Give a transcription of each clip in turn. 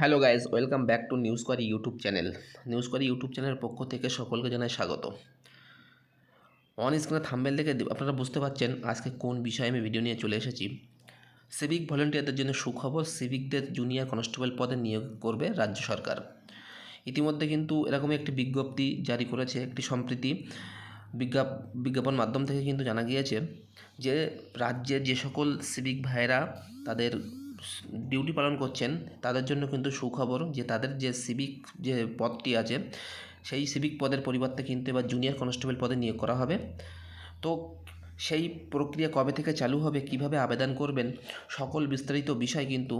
Hello guys welcome back to news query YouTube channel. News query YouTube চ্যানেলের পক্ষ থেকে সকলকে জানাই স্বাগত। অন স্ক্রিনে থাম্বেল দেখে আপনারা বুঝতে পারছেন আজকে কোন বিষয়ে আমি ভিডিও নিয়ে চলে এসেছি। সিভিক ভলেন্টিয়ারদের জন্য সুখবর সিভিকদের জুনিয়র কনস্টেবল পদে নিয়োগ করবে রাজ্য সরকার। ইতিমধ্যে কিন্তু এরকমই একটি বিজ্ঞপ্তি জারি করেছে, একটি সম্প্রীতি বিজ্ঞাপ বিজ্ঞাপন মাধ্যম থেকে কিন্তু জানা গিয়েছে যে, রাজ্যের যে সকল সিভিক ভাইয়েরা তাদের ডিউটি পালন করছেন, তাদের জন্য কিন্তু সুখবর যে তাদের যে সিভিক যে পদটি আছে, সেই সিভিক পদের পরিবর্তে কিন্তু এবার জুনিয়র কনস্টেবল পদে নিয়োগ করা হবে। তো সেই প্রক্রিয়া কবে থেকে চালু হবে, কীভাবে আবেদন করবেন, সকল বিস্তারিত বিষয় কিন্তু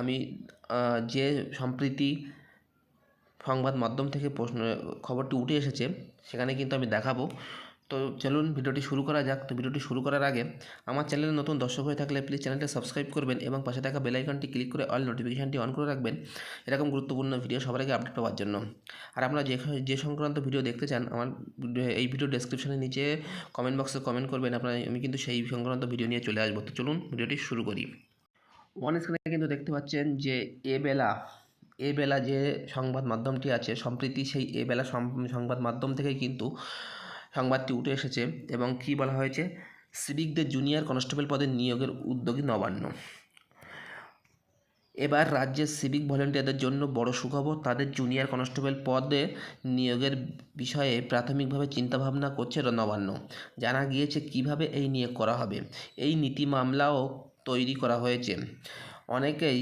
আমি যে সম্প্রীতি সংবাদ মাধ্যম থেকে প্রশ্ন, খবরটি উঠে এসেছে, সেখানে কিন্তু আমি দেখাবো। তো চলুন ভিডিওটি শুরু করা যাক। তো ভিডিওটি শুরু করার আগে আমার চ্যানেলে নতুন দর্শক হয়ে থাকলে প্লিজ চ্যানেলটি সাবস্ক্রাইব করবেন এবং পাশে থাকা বেল আইকনটি ক্লিক করে অল নোটিফিকেশানটি অন করে রাখবেন। এরকম গুরুত্বপূর্ণ ভিডিও সবার আগে আপডেট পাওয়ার জন্য। আর আপনারা যে যে সংক্রান্ত ভিডিও দেখতে চান, আমার এই ভিডিও ডেসক্রিপশনের নিচে কমেন্ট বক্সে কমেন্ট করবেন। আপনারা, আমি কিন্তু সেই সংক্রান্ত ভিডিও নিয়ে চলে আসব। তো চলুন ভিডিওটি শুরু করি। ওয়ান স্ক্রিনে কিন্তু দেখতে পাচ্ছেন যে এ বেলা এ বেলা যে সংবাদ মাধ্যমটি আছে, সম্প্রতি সেই এ বেলা সংবাদ মাধ্যম থেকেই কিন্তু সংবাদটি উঠে এসেছে এবং কি বলা হয়েছে? সিভিকদের জুনিয়র কনস্টেবল পদে নিয়োগের উদ্যোগী নবান্ন। এবার রাজ্যের সিভিক ভলেন্টিয়ারদের জন্য বড় সুখবর, তাদের জুনিয়র কনস্টেবল পদে নিয়োগের বিষয়ে প্রাথমিকভাবে চিন্তাভাবনা করছে নবান্ন। জানা গিয়েছে কীভাবে এই নিয়োগ করা হবে। এই নীতি মামলাও তৈরি করা হয়েছে। অনেকেই,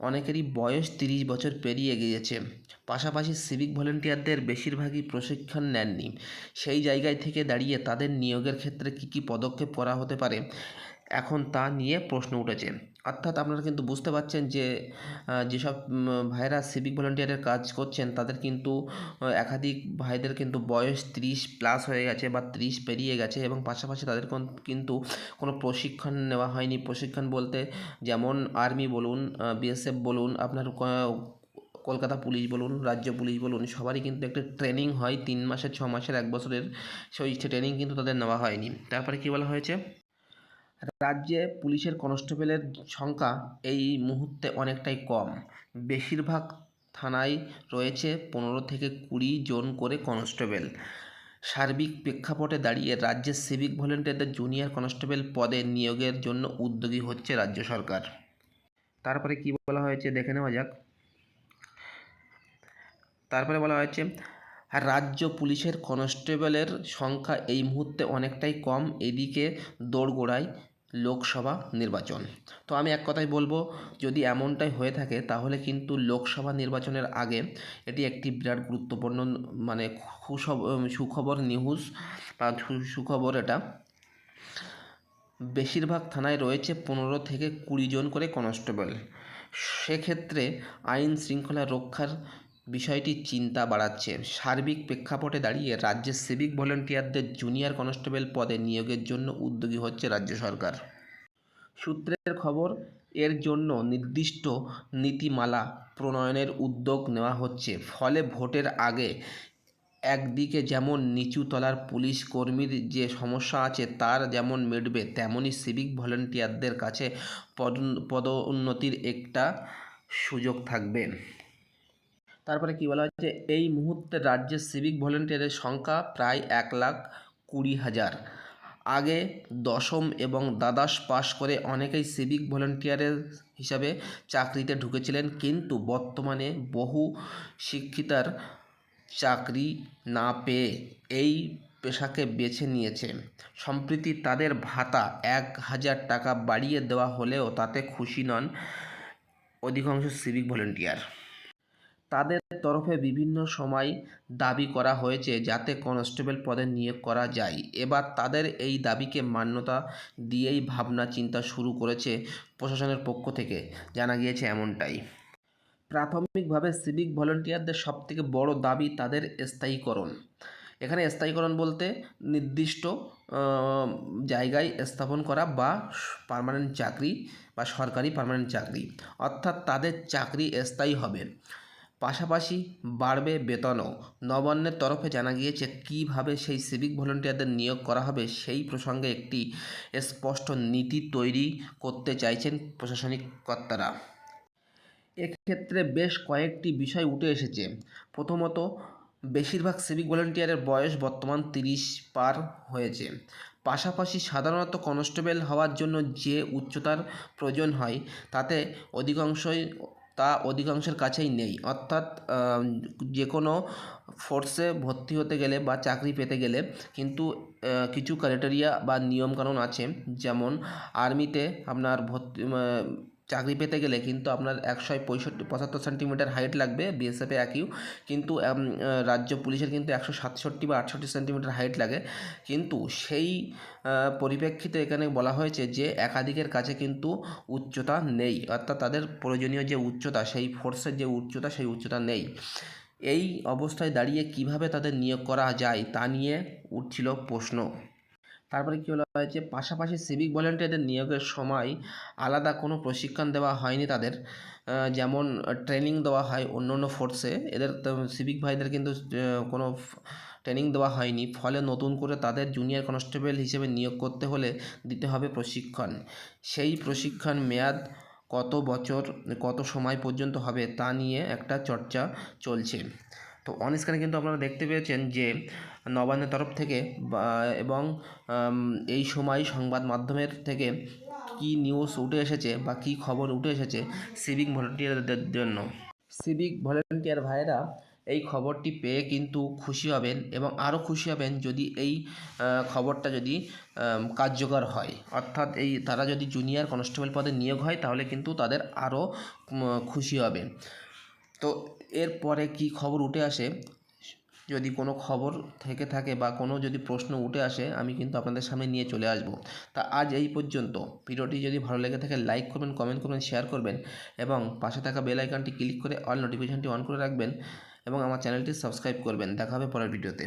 অনেকেরই বয়স তিরিশ বছর পেরিয়ে গিয়েছে। পাশাপাশি সিভিক ভলেন্টিয়ারদের বেশিরভাগই প্রশিক্ষণ নেননি। সেই জায়গায় থেকে দাঁড়িয়ে তাদের নিয়োগের ক্ষেত্রে কী কী পদক্ষেপ করা হতে পারে, এখন তা নিয়ে প্রশ্ন উঠেছে। অর্থাৎ আপনারা কিন্তু বুঝতে পারছেন যে যেসব ভাইরা সিভিক ভলেন্টিয়ারের কাজ করছেন, তাদের কিন্তু একাধিক ভাইদের কিন্তু বয়স ত্রিশ প্লাস হয়ে গেছে বা ত্রিশ পেরিয়ে গেছে এবং পাশাপাশি তাদের কোন- কিন্তু কোনো প্রশিক্ষণ নেওয়া হয়নি। প্রশিক্ষণ বলতে যেমন আর্মি বলুন বিএসএফ বলুন, আপনার কলকাতা পুলিশ বলুন, রাজ্য পুলিশ বলুন, সবারই কিন্তু একটা ট্রেনিং হয় তিন মাসের ছ মাসের, এক বছরের। সেই ট্রেনিং কিন্তু তাদের নেওয়া হয়নি। তারপরে কি বলা হয়েছে? রাজ্যে পুলিশের কনস্টেবলের সংখ্যা এই মুহূর্তে অনেকটাই কম। বেশিরভাগ থানায় রয়েছে পনেরো থেকে কুড়ি জন করে কনস্টেবল সার্বিক প্রেক্ষাপটে দাঁড়িয়ে রাজ্যের সিভিক ভলেন্টিয়ারদের জুনিয়র কনস্টেবল পদে নিয়োগের জন্য উদ্যোগী হচ্ছে রাজ্য সরকার। তারপরে কি বলা হয়েছে? দেখে নেওয়া যাক। তারপরে বলা হয়েছে, রাজ্য পুলিশের কনস্টেবলের সংখ্যা এই মুহূর্তে অনেকটাই কম, এদিকে দোরগোড়ায় লোকসভা নির্বাচন। তো আমি এক কথাই বলব, যদি এমনটাই হয়ে থাকে, তাহলে কিন্তু লোকসভা নির্বাচনের আগে এটি একটি বিরাট গুরুত্বপূর্ণ মানে সুসব সুখবর নিউজ, বা সুখবর এটা। বেশিরভাগ থানায় রয়েছে পনেরো থেকে কুড়ি জন করে কনস্টেবল। সেক্ষেত্রে আইন শৃঙ্খলা রক্ষার বিষয়টি চিন্তা বাড়াচ্ছে। সার্বিক প্রেক্ষাপটে দাঁড়িয়ে রাজ্যের সিভিক ভলেন্টিয়ারদের জুনিয়র কনস্টেবল পদে নিয়োগের জন্য উদ্যোগী হচ্ছে রাজ্য সরকার। সূত্রের খবর, এর জন্য নির্দিষ্ট নীতিমালা প্রণয়নের উদ্যোগ নেওয়া হচ্ছে। ফলে ভোটের আগে একদিকে যেমন নিচু তলার পুলিশ কর্মীর যে সমস্যা আছে, তার যেমন মিটবে তেমনই সিভিক ভলেন্টিয়ারদের কাছে পদ পদোন্নতির একটা সুযোগ থাকবে। তারপরে কি বলা হচ্ছে এই মুহূর্তে রাজ্যের সিভিক ভলেন্টিয়ারের সংখ্যা প্রায় এক লাখ কুড়ি হাজার। আগে দশম এবং দ্বাদশ পাশ করে অনেকেই সিভিক ভলেন্টিয়ারের হিসাবে চাকরিতে ঢুকেছিলেন, কিন্তু বর্তমানে বহু শিক্ষিতার চাকরি না পেয়ে এই পেশাকে বেছে নিয়েছে। সম্প্রতি তাদের ভাতা এক হাজার টাকা বাড়িয়ে দেওয়া হলেও তাতে খুশি নন অধিকাংশ সিভিক ভলেন্টিয়ার তাদের তরফে বিভিন্ন সময় দাবি করা হয়েছে যাতে কনস্টেবল পদে নিয়োগ করা যায়। এবার তাদের এই দাবিকে মান্যতা দিয়েই ভাবনা চিন্তা শুরু করেছে প্রশাসনের পক্ষ থেকে। জানা গিয়েছে এমনটাই। প্রাথমিকভাবে সিভিক ভলেন্টিয়ারদের সবথেকে বড় দাবি তাদের স্থায়ীকরণ। এখানে স্থায়ীকরণ বলতে নির্দিষ্ট জায়গায় স্থাপন করা বা পার্মানেন্ট চাকরি বা সরকারি পার্মানেন্ট চাকরি। অর্থাৎ তাদের চাকরি স্থায়ী হবে। পাশাপাশি বাড়বে বেতনও। নবান্নের তরফে জানা গিয়েছে কীভাবে সেই সিভিক ভলেন্টিয়ারদের নিয়োগ করা হবে সেই প্রসঙ্গে একটি স্পষ্ট নীতি তৈরি করতে চাইছেন প্রশাসনিক কর্তারা। এক্ষেত্রে বেশ কয়েকটি বিষয় উঠে এসেছে। প্রথমত, বেশিরভাগ সিভিক ভলেন্টিয়ারের বয়স বর্তমান তিরিশ পার হয়েছে। পাশাপাশি সাধারণত কনস্টেবল হওয়ার জন্য যে উচ্চতার প্রয়োজন হয়, তাতে অধিকাংশই তা অধিকাংশের কাছেই নেই। অর্থাৎ যে কোনো ফোর্সে ভর্তি হতে গেলে বা চাকরি পেতে গেলে কিন্তু কিছু ক্রাইটেরিয়া বা নিয়মকানুন আছে। যেমন আর্মিতে আপনার ভর্তি চাকরি পেতে গেলে কিন্তু আপনার একশো পঁয়ষট্টি, পঁচাত্তর সেন্টিমিটার হাইট লাগবে বিএসএফে একই কিন্তু রাজ্য পুলিশের কিন্তু একশো সাতষট্টি বা আটষট্টি সেন্টিমিটার হাইট লাগে। কিন্তু সেই পরিপ্রেক্ষিতে এখানে বলা হয়েছে যে, একাধিকের কাছে কিন্তু উচ্চতা নেই। অর্থাৎ তাদের প্রয়োজনীয় যে উচ্চতা, সেই ফোর্সের যে উচ্চতা, সেই উচ্চতা নেই। এই অবস্থায় দাঁড়িয়ে কীভাবে তাদের নিয়োগ করা যায়, তা নিয়ে উঠছিল প্রশ্ন। তারপরে কী বলা হয়েছে? পাশাপাশি সিভিক ভলেন্টিয়ারদের নিয়োগের সময় আলাদা কোনো প্রশিক্ষণ দেওয়া হয়নি তাদের। যেমন ট্রেনিং দেওয়া হয় অন্য অন্য ফোর্সে এদের সিভিক ভাইদের কিন্তু কোনো ট্রেনিং দেওয়া হয়নি। ফলে নতুন করে তাদের জুনিয়র কনস্টেবল হিসেবে নিয়োগ করতে হলে দিতে হবে প্রশিক্ষণ। সেই প্রশিক্ষণ মেয়াদ কত বছর, কত সময় পর্যন্ত হবে তা নিয়ে একটা চর্চা চলছে। তো অন স্ক্রিনে কিন্তু আপনারা দেখতে পেয়েছেন যে নবান্নের তরফ থেকে এবং এই সময় সংবাদ মাধ্যমের থেকে কী নিউজ উঠে এসেছে বা কী খবর উঠে এসেছে সিভিক ভলেন্টিয়ারদের জন্য। সিভিক ভলেন্টিয়ার ভাইরা এই খবরটি পেয়ে কিন্তু খুশি হবেন এবং আরও খুশি হবেন যদি এই খবরটা যদি কার্যকর হয়। অর্থাৎ এই তারা যদি জুনিয়র কনস্টেবল পদে নিয়োগ হয় তাহলে কিন্তু তাদের আরও খুশি হবে। তো এরপরে কি খবর উঠে আসে? যদি কোনো খবর থেকে থাকে বা কোনো যদি প্রশ্ন উঠে আসে, আমি কিন্তু আপনাদের সামনে নিয়ে চলে আসব। তা আজ এই পর্যন্ত। ভিডিওটি যদি ভালো লেগে থাকে লাইক করবেন কমেন্ট করবেন শেয়ার করবেন এবং পাশে থাকা বেল আইকনটি ক্লিক করে অল নোটিফিকেশনটি অন করে রাখবেন এবং আমার চ্যানেলটি সাবস্ক্রাইব করবেন। দেখা হবে পরের ভিডিওতে